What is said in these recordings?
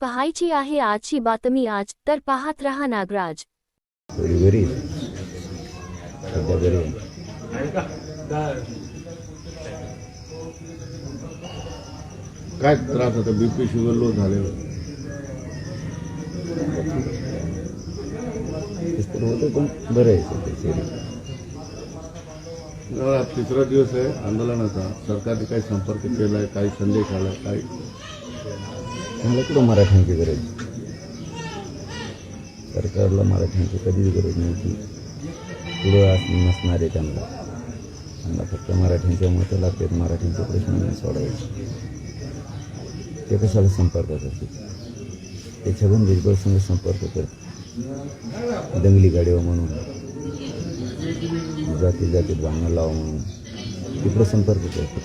पाहायची आहे आजची बातमी आज तर पाहत रहा नागराज. काय त्रास होता? बीपी शुगर लो झालेलं पण बरं आहे तिसरा दिवस आहे आंदोलनाचा. सरकारने काही संपर्क केलाय काही संदेश आलाय काही मला कुठं मराठ्यांची गरज? सरकारला मराठ्यांची कधीच गरज नव्हती. पुढं नसणारे त्यांना. त्यांना फक्त मराठ्यांच्या मतं लागतात मराठ्यांचे प्रश्न सोडायचे ते कशाला संपर्कात असते ते छगन भुजबळ संघ संपर्क करते दंगली गाडीवर म्हणून जाती जातीत भांडणं लावा म्हणून तिकडं संपर्क करतो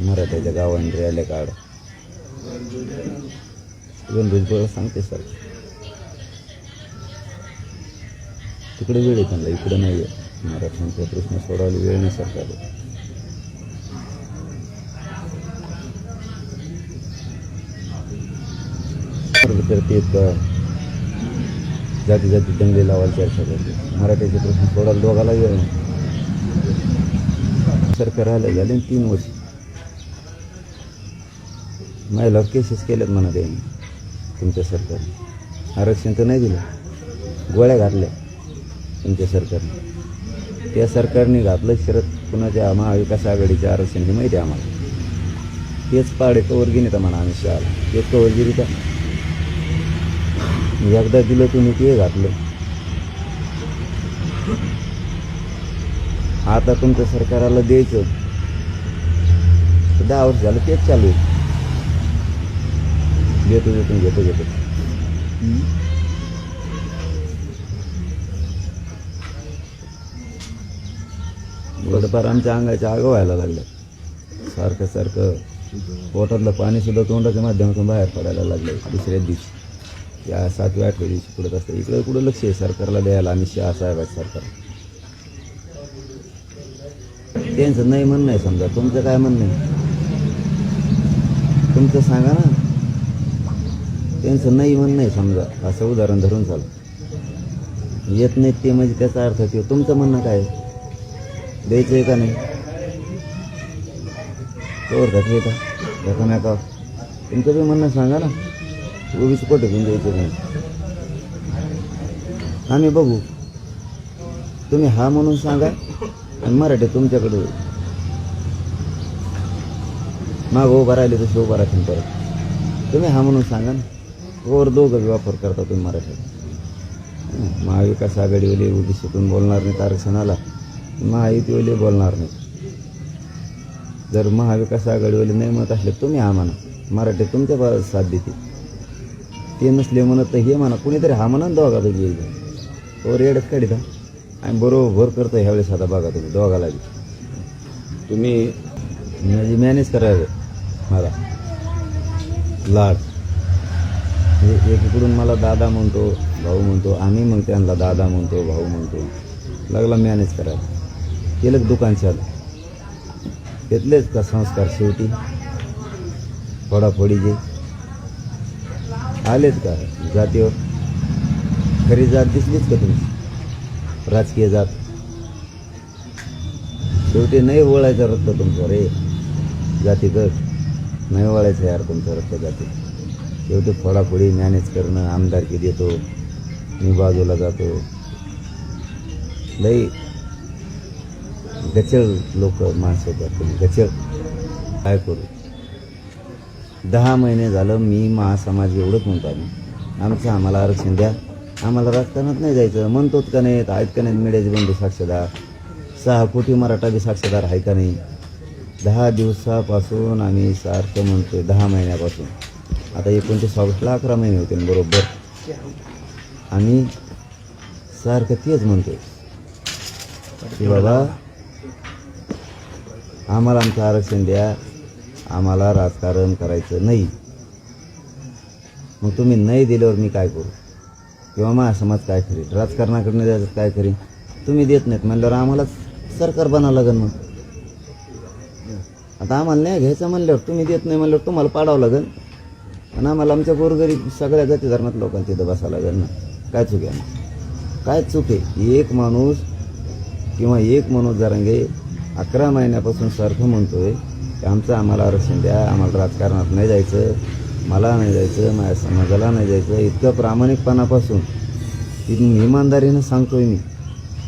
मराठ्याच्या गावांनी रॅल्या काढ. छगन भुजबळ सांगते सर. तिकडे वेळ आहे त्यांना इकडे नाही आहे मराठ्यांचा प्रश्न सोडवायला वेळ नाही सरकारला. अर्ज करते का जाती जाती दंगले लावायला चर्चा करते. मराठ्याचे प्रश्न सोडायला दोघाला वेळ नाही. सरकार आलं झाले तीन वर्ष. महिला केसेस केल्यात म्हणा त्यांनी तुमच्या सरकारने. आरक्षण तर नाही दिलं. गोळ्या घातल्या तुमच्या सरकारने. त्या सरकारने घातलं शरद कुणाच्या महाविकास आघाडीचे आरक्षण हे माहिती आहे आम्हाला. तेच पाडे कवर घेणे तर म्हणा आम्ही शाळा तेच कवर गिरी का एकदा दिलं तुम्ही ते घातलं. आता तुमच्या सरकाराला द्यायचं. दहा वर्ष झालं तेच चालू आहे. घेतो घेतो घेतो घेतो. थोडंफार आमच्या अंगाच्या आग व्हायला लागल्या. सारखं सारखं पोटातलं पाणी सुद्धा तोंडाच्या माध्यमातून बाहेर पडायला लागलं. दुसऱ्या दिवशी या सातव्या आठव्या दिवशी पुढत असतं. इकडं कुठं लक्ष आहे? सरकारला द्यायला आम्ही शहा साहेब आहेत सरकार त्यांचं नाही म्हणणं आहे समजा. तुमचं काय म्हणणं आहे? तुमचं सांगा ना. त्यांचं नाही म्हणणं आहे समजा. असं उदाहरण धरून चाल येत नाहीत ते म्हणजे त्याचा अर्थ किंवा तुमचं म्हणणं काय? आहे? द्यायचं आहे का नाही? तोवर का धका एकामेका तुमचं बी म्हणणं सांगा ना. उभीच कोट घेऊन द्यायचं नाही. आम्ही बघू. तुम्ही हा म्हणून सांगा आणि मराठी तुमच्याकडे माग उभा राहिले तसे उभा राहतील परत. तुम्ही हा म्हणून सांगा ना. वर दोघं वापर करता तुम्ही मराठीत. महाविकास आघाडीवाले ओबीसीतून बोलणार नाहीत आरक्षणाला. महायुतीवाले बोलणार नाही जर महाविकास आघाडीवाले नाही म्हणत असले तुम्ही हा म्हणा. मराठी तुमच्या बा- साथ देते ते नसले म्हणत तर हे म्हणा. कुणीतरी हा म्हणा ना दोघा तुम्ही एकदा तो रेडच काढिता आणि बरोबर करतो ह्यावेळेस आता बघा तुम्ही दोघाला बी. तुम्ही म्हणजे मॅनेज करावे. मला. लाड. हे एकीकडून मला दादा म्हणतो भाऊ म्हणतो आम्ही मग त्यांना दादा म्हणतो भाऊ म्हणतो. लागला मॅनेज करायला. केलं दुकान चालू. घेतलेच का संस्कार शेवटी? फोडाफोडीचे आलेच का जातीवर? खरी जात दिसलीच का तुमची राजकीय जात. शेवटी नाही वळायचं रक्त तुमचं रे. जाती गट नाही वळायचं यार तुमचं रक्त जाती शेवटी फोडाफोडी मॅनेज करणं आमदारकी देतो मी बाजूला जातो. लई गचळ लोक माणसं आहेत तुम्ही गचळ. काय करू? दहा महिने झालं मी महासमाज एवढंच म्हणतो आम्ही. आमचं आम्हाला आरक्षण द्या. आम्हाला राजकारणात नाही जायचं. म्हणतोच का नाहीत आहेत का नाहीत मिडियाचे बंधू साक्षीदार? सहा कोटी मराठा बी साक्षीदार आहे का नाही? दहा दिवसापासून आम्ही सारखं म्हणतोय दहा महिन्यापासून. आता एकोणतीस ऑगस्टला अकरा महिने होते बरोबर. आम्ही सारखं तेच म्हणतो की बाबा आम्हाला आमचं आरक्षण द्या आम्हाला राजकारण करायचं नाही. मग तुम्ही नाही दिल्यावर मी काय करू? किंवा मग समाज काय करेल? राजकारणाकडनं द्यायचं काय करेन तुम्ही देत नाहीत म्हणल्यावर आम्हालाच सरकार बनावं लागेल मग. आता आम्हाला नाही घ्यायचं म्हणल्यावर तुम्ही देत नाही म्हणल्यावर तुम्हाला पाडावं लागेल. आणि आम्हाला आमच्या गोरगरीब सगळ्या जाती धर्मात लोकांना तिथं बसायला लागेल ना. काय चूक आहे? ना काय चूक आहे? एक माणूस किंवा एक माणूस जरांगे अकरा महिन्यापासून सारखं म्हणतोय की आमचं आम्हाला आरक्षण द्या आम्हाला राजकारणात नाही जायचं मला नाही जायचं माझ्या समाजाला नाही जायचं. इतकं प्रामाणिकपणापासून इथून इमानदारीनं सांगतोय मी.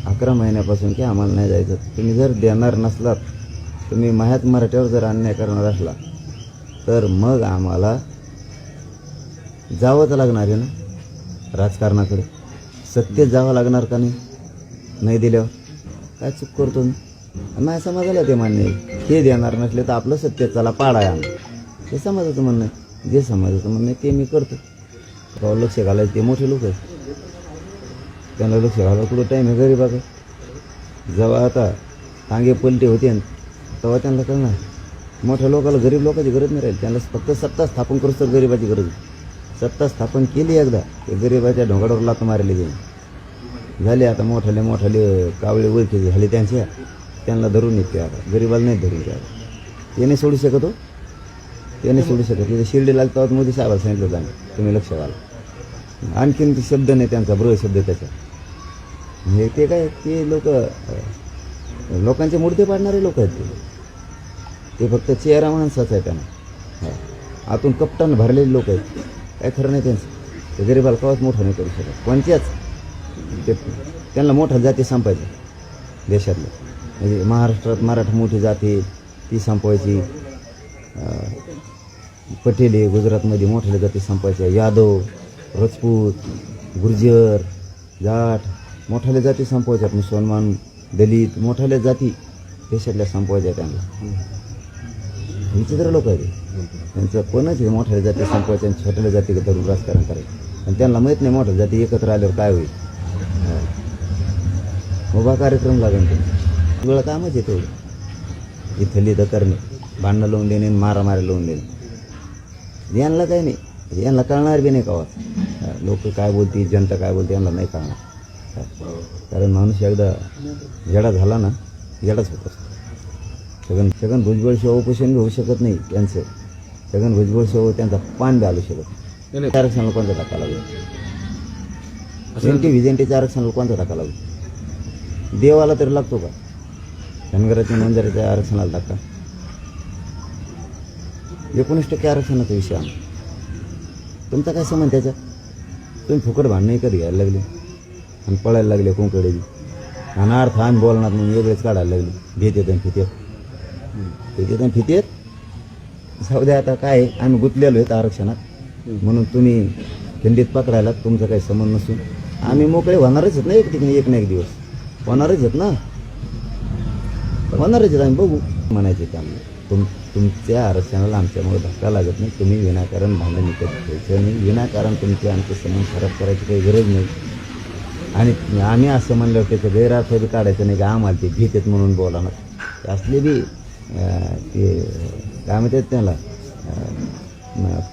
अकरा महिन्यापासून की आम्हाला नाही जायचं. तुम्ही जर देणार नसलात तुम्ही माह्यात मराठ्यावर जर अन्याय करणार असला तर मग आम्हाला जावंच लागणार आहे ना? राजकारणाकडे. सत्य जावं लागणार का नाही? नाही दिल्यावर? काय चूक करतो मी? आणि समाजाला ते मान्य आहे. हे देणार नसले तर आपलं सत्य चला पाडाय आम्ही. हे समाजाचं म्हणणं आहे. जे समाजाचं म्हणणं आहे ते मी करतो. बाबा लक्ष घालायचं. ते मोठे लोक आहेत. त्यांना लक्ष घालायला कुठं टाईम आहे गरीबाचं? जेव्हा आता टांगे पलटे होते तेव्हा त्यांना कळणार. मोठ्या लोकाला गरीब लोकांची गरज नाही राहील. त्यांना फक्त सत्ता स्थापन करूच तर गरीबाची गरज आहे. सत्ता स्थापन केली एकदा ते गरीबाच्या ढोंगाडावर लात मारली गेले. झाले आता मोठाले मोठाले कावळे ओळखी झाले त्यांच्या. त्यांना धरून येते आता. गरीबाला नाही धरून ते आता ते नाही सोडू शकत हो. ते नाही सोडू शकत. तिथे शिर्डी लागतात मोदी साहेबाला सांगितलं होतं आम्ही तुम्ही लक्ष घाला. आणखीन ते शब्द नाही त्यांचा ब्र शब्द त्याचा. हे ते काय ते लोक लोकांचे मुडते पाडणारे लोक आहेत ते. फक्त चेहरा माणसाचा आहे त्यांना. आतून कपटान भरलेले लोक आहेत. काय खरं नाही त्यांचं ते गरीबाला कवाच मोठं नाही करू शकत. कोणत्याच ते त्यांना मोठा जाती संपायचं देशातलं म्हणजे महाराष्ट्रात मराठा मोठी जाती ती संपवायची. पटेले गुजरातमध्ये मोठ्या जाती संपायच्या यादव राजपूत गुर्जर जाट मोठ्याल्या जाती संपवायच्या मुसलमान दलित मोठ्याल्या जाती देशातल्या संपवायच्या त्यांना. विचित्र लोक आहेत. त्यांचं कोणच हे मोठ्या जाती संपवायचं आणि छोट्याल्या जाती धरून राजकारण करायचं आणि त्यांना माहीत नाही मोठ्या जाती एकत्र आल्यावर काय होईल. उभा कार्यक्रम लागेल ते वेळ कामच आहे तेवढं. इथली तर करणे भांडणं लावून देणे आणि मारामारी लावून देणे. यांना काही नाही. यांना कळणार बी नाही का लोक काय बोलतील जनता काय बोलते यांना नाही कळणार. कारण माणूस एकदा येडा झाला ना येडाच होत असतो. छगन छगन भुजबळ शिवाय उपोषण होऊ शकत नाही त्यांचं छगन भुजबळ शिवाय त्यांचा पान बी आलू शकत नाही आरक्षणाला कोणता धक्का लागला. एन टी आरक्षणाला कोणता धक्का लागला. देवाला तरी लागतो का? धनगराच्या मंदिराच्या आरक्षणाला धक्का एकोणीस टक्के आरक्षणाचा विषय आहे. तुमचा काय संबंध त्याच्यात तुम्ही फुकट भांडणं कधी घ्यायला लागले? आणि पळायला लागले आणि अर्थ आम्ही बोलणार म्हणून वेगळेच काढायला लागले. भीत येत आणि फितेत भीत येत आणि फितेत जाऊ द्या आता काय आहे, आम्ही गुंतलेलो आहेत आरक्षणात. म्हणून तुम्ही खिंडीत पकडायला तुमचा काही संबंध नसून. आम्ही मोकळे होणारच आहेत ना एक ठिकाणी एक ना एक दिवस. होणारच आहेत ना? होणारच आहेत आम्ही बघू. म्हणायचे त्यामुळे तुम तुमच्या आरक्षणाला आमच्यामुळे धक्का लागत नाही तुम्ही विनाकारण भांडण विकत घ्यायचं नाही विनाकारण तुमचे आमचे संबंध खराब करायची काही गरज नाही. आणि आम्ही असं म्हणल्यावर त्याचं गैरअर्थ बी काढायचं नाही की आम्हाला ते भीत आहेत म्हणून बोला ना असले बी अं, ते काय म्हणतात त्याला?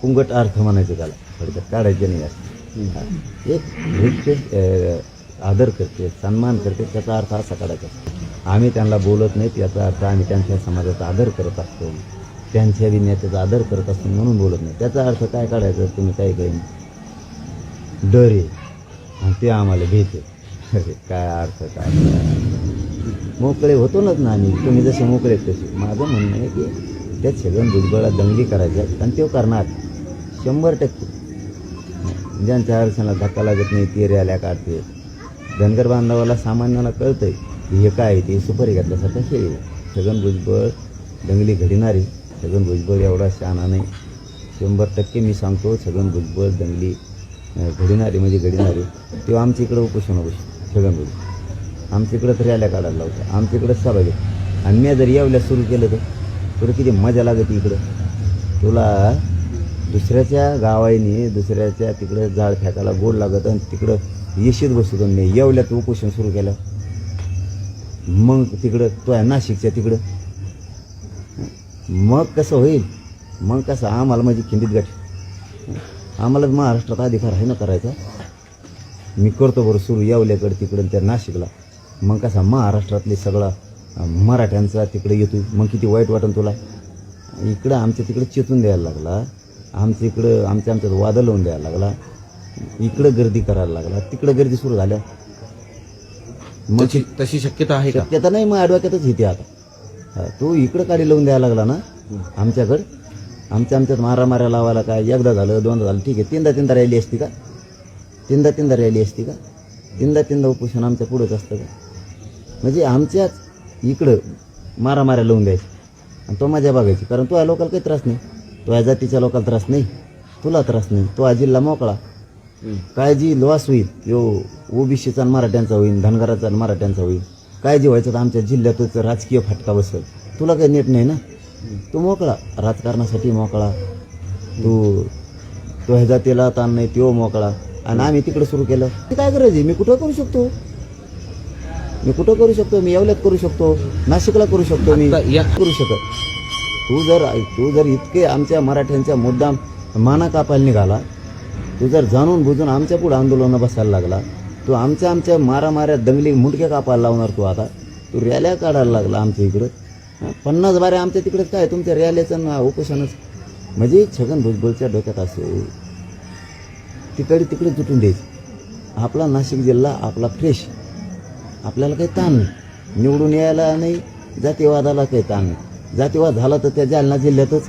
पुंगट अर्थ म्हणायचं त्याला. थोडक्यात काढायचे नाही असं एक भीतचे आदर करते सन्मान करते त्याचा अर्थ असा काढायचा. असतो. आम्ही त्यांना बोलत नाहीत याचा अर्थ आम्ही त्यांच्या समाजाचा आदर करत असतो. त्यांच्या बी आदर करत असतो म्हणून बोलत नाही. त्याचा अर्थ काय काढायचा तुम्ही काय काही डर आहे. आणि ते आम्हाला भेटे अरे काय अर्थ काय मोकळे होतो ना आम्ही. तुम्ही जसे मोकळे तसे. माझं म्हणणं आहे की त्या छगन भुजबळा दंगली करायच्या आणि ते करणार. शंभर टक्के. ज्यांच्या आरक्षणाला धक्का लागत नाही ते रॅल्या काढते. धनगर बांधवाला सामान्याला कळतंय की हे काय आहे ते सुपारी घातल्यासारखं खेळ छगन भुजबळ दंगली घडणारी. छगन भुजबळ एवढा शहाणा नाही. शंभर टक्के मी सांगतो छगन भुजबळ दंगली घडणारी म्हणजे घडणारी. तेव्हा आमच्या इकडं उपोषण उपोषण छगन भुजबळ. आमच्या इकडं तर रॅल्या काढायला लावतं आमच्या इकडं सभा घेतो आणि मी जर येवल्या सुरू केलं तर? तुला किती मजा लागते इकडं. तुला दुसऱ्याच्या गावाईने दुसऱ्याच्या तिकडं जाळ फेकायला गोड लागत आणि तिकडं येशीत बसतो मी. येवल्यात उपोषण सुरू केलं. मग तिकडं तो आहे नाशिकच्या तिकडं. मग कसं होईल? मग कसं? आम्हाला माझी खिंडीत गाठी. आम्हाला महाराष्ट्रात अधिकार आहे ना करायचा? मी करतो बरं सुरू येवल्याकडे तिकडं त्या नाशिकला. मग कसा? महाराष्ट्रातले सगळा मराठ्यांचा तिकडे येतो मग किती वाईट वाटन तुला? इकडं आमच्या तिकडे चेतून द्यायला लागला. आमच्या इकडं आमच्या आमच्यात वादं लावून द्यायला लागला. इकडं गर्दी करायला लागला. तिकडं गर्दी सुरू झाल्या. मग तशी तशी शक्यता आहे का? शक्यता नाही मग ॲडव्होकेटच येते आता. हा, तो इकडं काढी लावून द्यायला लागला ना आमच्याकडं. आमच्या आमच्यात मारा मारा लावायला काय? एकदा झालं दोनदा झालं. ठीक आहे तीनदा तीनदा रॅली असती का? तीनदा तीनदा रॅली असती का? तीनदा तीनदा उपोषण आमच्या पुढंच असतं का? म्हणजे आमच्याच इकडं मारा मारा लावून द्यायची. आणि तो माझ्या बघायची. कारण तो या लोकांना काही त्रास नाही. तो या जातीच्या लोकांना त्रास नाही. तुला त्रास नाही. तो जिल्हा मोकळा. काय जी लॉस होईल. यो ओबीसीचा आणि मराठ्यांचा होईल. धनगराचा आणि मराठ्यांचा होईल. काय जे व्हायचं तर आमच्या जिल्ह्यातच राजकीय फटका बसेल. तुला काही नेट नाही ना? तू मोकळा. राजकारणासाठी मोकळा. तू तो ह्या जातीला ताण नाही. तो मोकळा. आणि आम्ही तिकडे सुरू केलं. काय गरज आहे? मी कुठं करू शकतो? मी कुठं करू शकतो? मी येवल्यात करू शकतो? नाशिकला करू शकतो मी? या- करू शकत. तू जर तू जर इतके आमच्या मराठ्यांच्या मुद्दाम माना कापायला निघाला तू जर जाणून बुजून आमच्या पुढे आंदोलनं बसायला लागला तू आमच्या आमच्या मारामाऱ्या दंगली मुंडके कापायला लावणार तू आता? तू रॅल्या काढायला लागला आमच्या इकडं? पन्नास बारे आमच्या तिकडेच काय? तुमच्या रॅल्याचं ना उपोषणच. म्हणजे छगन भुजबळच्या डोक्यात असे तिकडे तिकडे तुटून द्यायची. आपला नाशिक जिल्हा आपला फ्रेश आपल्याला काही ताण नाही. निवडून यायला नाही जातीवादाला काही ताण नाही. जातीवाद झाला तर त्या जालना जिल्ह्यातच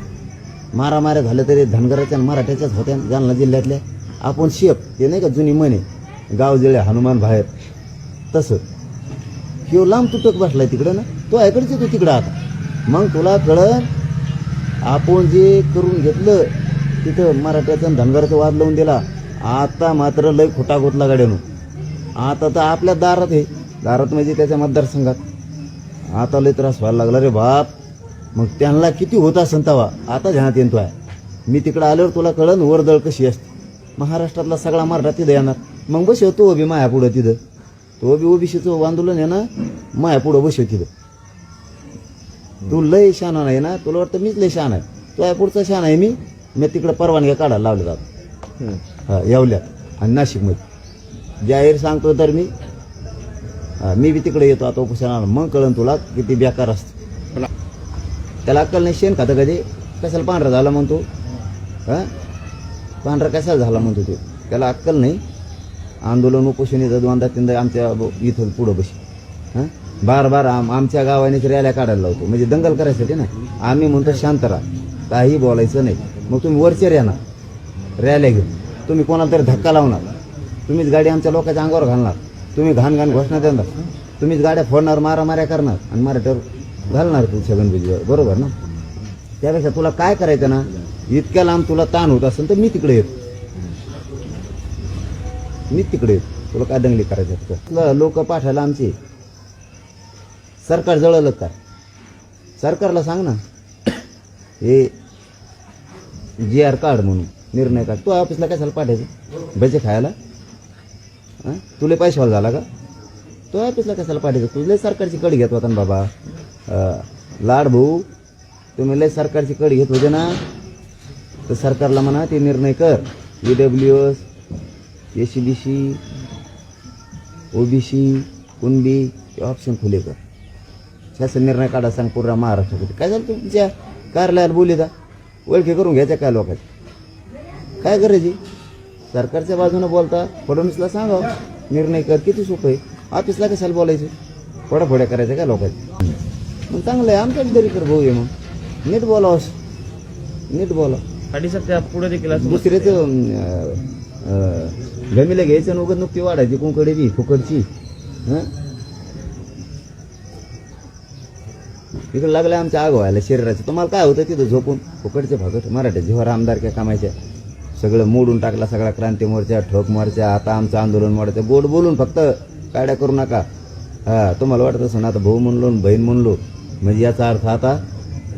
मारामाऱ्या झाल्या तरी धनगराच्या मराठ्याच्याच होत्या जालना जिल्ह्यातल्या. आपण शेप ते नाही का जुनी म्हणे गाव जळे हनुमान बाहेर. तसं. किंवा लांब तुटक बसलाय तिकडं ना. तो ऐकडच येतो तिकडं आता. मग तुला कळन आपण जे करून घेतलं तिथं मराठ्याचा आणि धनगराचं वाद लावून दिला. आता मात्र लय खोटा गोतला गाड्यानं आता तर आपल्या दारात आहे. दारात म्हणजे त्याच्या मतदारसंघात. आता लय त्रास व्हायला लागला रे बाप. मग त्यांना किती होत असेल तवा? आता ध्यानात येतो आहे मी तिकडं आल्यावर तुला कळन वरदळ कशी असते. महाराष्ट्रातला सगळा मराठा तिथं येणार. मग बसव तो बी माया पुढं तिथं. तो बी ओबीसीचं आंदोलन आहे ना माया पुढं बसव तिथं. तू लय शहाणा नाही ना? तुला वाटतं मीच लय शहाणा आहे? तो या पुढचा शहाणा आहे मी? मी तिकडं परवानग्या काढायला लावले जात हा येवल्यात. आणि नाशिकमध्ये. जाहीर सांगतो तर मी. मी बी तिकडे येतो आता उपोषणाला मग कळन तुला किती बेकार असतं. त्याला अक्कल नाही शेण खातं कधी? कशाला पांढरा झाला म्हणतो? हां? पांढरा कशाला झाला म्हणतो ते? त्याला अक्कल नाही. आंदोलन उपोषण येतं दोनदा तीनदा आमच्या इथं पुढं बशी. हां? बार बार आम आमच्या गावानेच रॅल्या काढायला लावतो. म्हणजे दंगल करायसाठी ना? आम्ही म्हणतो शांत राहा. काही बोलायचं नाही. मग तुम्ही वरचेर येणार रॅल्या घेऊन. तुम्ही कोणाला तरी धक्का लावणार. तुम्हीच गाडी आमच्या लोकांच्या अंगावर घालणार. तुम्ही घाण घाण घोषणा देणार. तुम्हीच गाड्या फोडणार मारामाऱ्या करणार आणि मराठ्यावर घालणार तू छगन बरोबर ना? त्यापेक्षा तुला काय करायचं ना? इतक्या लांब तुला ताण होत असेल तर मी तिकडे येतो. मी तिकडे येतो. तुला काय दंगली करायचं लोक पाठायला आमची सरकार जळलं काय सरकारला सांग ना. हे जी आर कार्ड म्हणून निर्णय काढ. तू ऑफिसला कशाला पाठायचं? भजे खायला? हां? तुला पैशावाला झाला का? तो ऑफिसला कशाला पाठायचं लय सरकारची कड घेत होता ना बाबा. लाड भाऊ तुम्ही लय सरकारची कड घेत होते ना? तर सरकारला म्हणा ते निर्णय कर. E W S S C B C O B C Kunbi हे ऑप्शन खुले कर. शासन निर्णय काढा सांग पूर्ण महाराष्ट्रामध्ये. काय झालं तुमच्या कार्यालयाला बोली ओळखी करून घ्यायच्या काय लोकांची? काय करायची सरकारच्या बाजूनं बोलता फडणवीसला सांगा निर्णय कर किती सोपं आहे? ऑफिसला कशाला बोलायचं? फोड्या करायच्या काय लोकांची? मग चांगलं आहे आमच्याच तरी कर भाऊ आहे मग. नीट बोलावस नीट बोला. पाटील साहेब त्या पुढे देखील असं दुसऱ्याचं गमीला घ्यायचं आणि उगत नुकती वाढायची कुंकडे बी फुकडची हं? इकडे लागलं आमच्या आग व्हायला शरीराचं. तुम्हाला काय होतं तिथं झोपून? फुकडचे फकट मराठे जेव्हा आमदार काय कामायच्या. सगळं मोडून टाकला सगळा क्रांती मोर्चा ठोक मोर्चा आता आमचं आंदोलन मोडायचं. गोड बोलून फक्त काड्या करू नका. हा तुम्हाला वाटत असं ना आता भाऊ म्हणलो आणि बहीण म्हणलो म्हणजे याचा अर्थ आता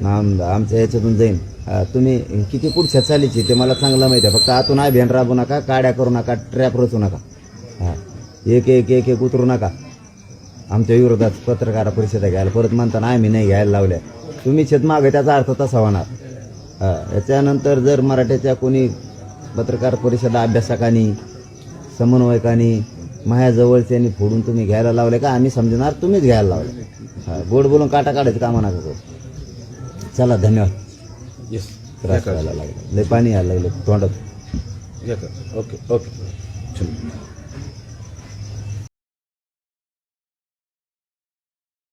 आम आमच्या याच्यातून जाईन. तुम्ही किती पुढच्या चालीची ते मला चांगलं माहिती आहे. फक्त आतून आय राबू नका काड्या करू नका ट्रॅप रचू नका. हा एक एक एक एक उतरू नका. आमच्या विरोधात पत्रकार परिषदा घ्यायला परत म्हणताना आम्ही नाही घ्यायला लावल्या. तुम्ही शेत मागे त्याचा अर्थ तसा होणार. याच्यानंतर जर मराठ्याच्या कोणी पत्रकार परिषदा अभ्यासकांनी समन्वयकांनी माझ्याजवळच्यांनी फोडून तुम्ही घ्यायला लावले का? आम्ही समजणार तुम्हीच घ्यायला लावले. हा, गोड बोलून काटा काढायचं कामा नका करू चला धन्यवाद. येस त्रास व्हायला लागला. लय पाणी यायला लागलं तोंडात. का ओके ओके. चलो.